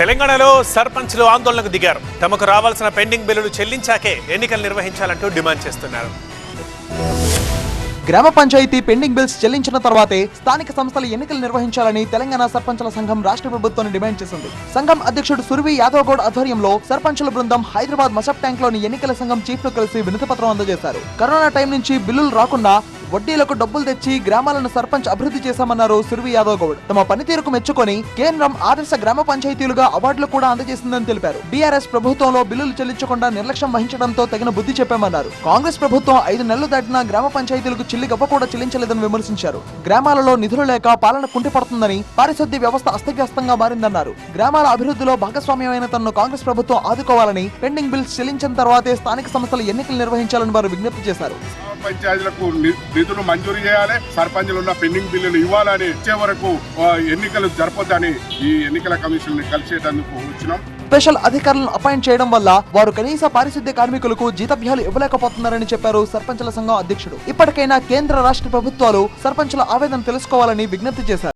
తెలంగాణలో సర్పంచ్లు ఆందోళనకు దిగారు. తమకు రావాల్సిన పెండింగ్ బిల్లులు చెల్లించాకే ఎన్నికలు నిర్వహించాలంటూ డిమాండ్ చేస్తున్నారు. గ్రామ పంచాయతీ పెండింగ్ బిల్స్ చెల్లించిన తర్వాతే స్థానిక సంస్థల ఎన్నికలు నిర్వహించాలని తెలంగాణ సర్పంచుల సంఘం రాష్ట్ర ప్రభుత్వాన్ని డిమాండ్ చేసింది. సంఘం అధ్యక్షుడు సుర్వి యాదవ్ గౌడ్ ఆధ్వర్యంలో సర్పంచుల బృందం హైదరాబాద్ మసబ్ ట్యాంక్లోని ఎన్నికల సంఘం చీఫ్ను కలిసి వినతిపత్రం అందజేశారు. కరోనా టైం నుంచి బిల్లులు రాకుండా వడ్డీలకు డబ్బులు తెచ్చి గ్రామాలను సర్పంచ్ అభివృద్ధి చేశామన్నారు సుర్వి యాదవ్ గౌడ్. తమ పనితీరుకు మెచ్చుకొని కేంద్రం ఆదర్శ గ్రామ పంచాయతీలుగా అవార్డులు కూడా అందజేసిందని తెలిపారు. బీఆర్ఎస్ ప్రభుత్వంలో బిల్లులు చెల్లించకుండా నిర్లక్ష్యం వహించడంతో తగిన బుద్ధి చెప్పామన్నారు. కాంగ్రెస్ ప్రభుత్వం ఐదు నెలలు దాటినా గ్రామ పంచాయతీలకు చిల్లి గవ్వ కూడా చెల్లించలేదని విమర్శించారు. గ్రామాలలో నిధులు లేక పాలన కుంటిపడుతుందని పారిశుద్ధ్య వ్యవస్థ అస్తవ్యస్తంగా మారిందన్నారు. గ్రామాల అభివృద్ధిలో భాగస్వామ్యమైన తనను కాంగ్రెస్ ప్రభుత్వం ఆదుకోవాలని పెండింగ్ బిల్స్ చెల్లించిన తర్వాతే స్థానిక సంస్థల ఎన్నికలు నిర్వహించాలని వారు విజ్ఞప్తి చేశారు. గ్రామ పంచాయతీలకు నిధులు మంజూరు చేయాలి. సర్పంచులు ఉన్న పెండింగ్ బిల్లులు ఇవ్వాలని ఇచ్చే వరకు ఎన్నికలు జరపొద్దని ఈ ఎన్నికల కమిషన్ని కలిసేటందుకు వచ్చినాం. స్పెషల్ అధికారులను అపాయింట్ చేయడం వల్ల వారు కనీస పారిశుద్ధ్య కార్మికులకు జీతభ్యాలు ఇవ్వలేకపోతున్నారని చెప్పారు సర్పంచుల సంఘం అధ్యక్షుడు. ఇప్పటికైనా కేంద్ర రాష్ట్ర ప్రభుత్వాలు సర్పంచుల ఆవేదన తెలుసుకోవాలని విజ్ఞప్తి చేశారు.